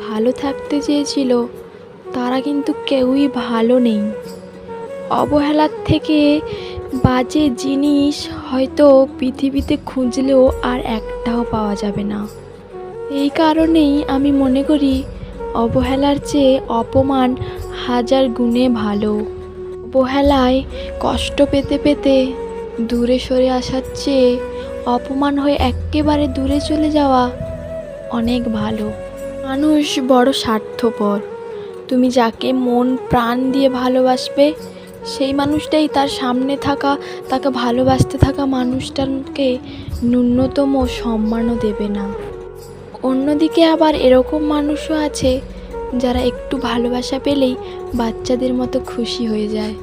ভালো থাকতে চেয়েছিল, তারা কিন্তু কেউই ভালো নেই। অবহেলার থেকে বাজে জিনিস হয়তো পৃথিবীতে খুঁজলেও আর একটাও পাওয়া যাবে না। এই কারণেই আমি মনে করি, অবহেলার চেয়ে অপমান হাজার গুণে ভালো। অবহেলায় কষ্ট পেতে পেতে দূরে সরে আসার চেয়ে অপমান হয়ে একেবারে দূরে চলে যাওয়া অনেক ভালো। মানুষ বড় স্বার্থপর। তুমি যাকে মন, প্রাণ দিয়ে ভালোবাসবে, সেই মানুষটাই তার সামনে থাকা, তাকে ভালোবাসতে থাকা মানুষটাকে ন্যূনতম সম্মানও দেবে না। অন্যদিকে আবার এরকম মানুষও আছে, যারা একটু ভালোবাসা পেলেই বাচ্চাদের মতো খুশি হয়ে যায়।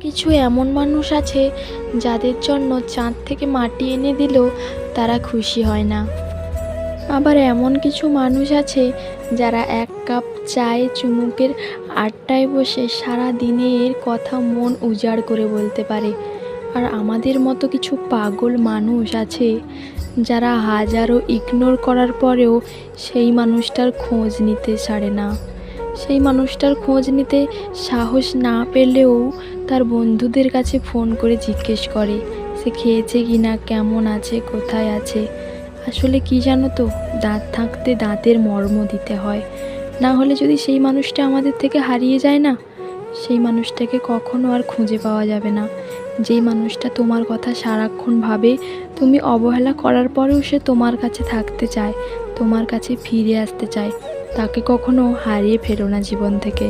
কিছু এমন মানুষ আছে, যাদের জন্য চাঁদ থেকে মাটি এনে দিলেও তারা খুশি হয় না। আবার এমন কিছু মানুষ আছে যারা এক কাপ চায়ে চুমুকের আড্ডায় বসে সারা দিনের কথা মন উজাড় করে বলতে পারে। আর আমাদের মতো কিছু পাগল মানুষ আছে যারা হাজারো ইগনোর করার পরেও সেই মানুষটার খোঁজ নিতে ছাড়ে না। সেই মানুষটার খোঁজ নিতে সাহস না পেলেও তার বন্ধুদের কাছে ফোন করে জিজ্ঞেস করে, সে খেয়েছে কি না কেমন আছে? কোথায় আছে? আসলে কি জানো তো? দাঁত থাকতে দাঁতের মর্ম দিতে হয়। না হলে যদি সেই মানুষটা আমাদের থেকে হারিয়ে যায় না, সেই মানুষটাকে কখনো আর খুঁজে পাওয়া যাবে না। যেই মানুষটা তোমার কথা সারাক্ষণ ভাবে, তুমি অবহেলা করার পরেও সে তোমার কাছে থাকতে চায়, তোমার কাছে ফিরে আসতে চায়, তাকে কখনো হারিয়ে ফেরো না জীবন থেকে।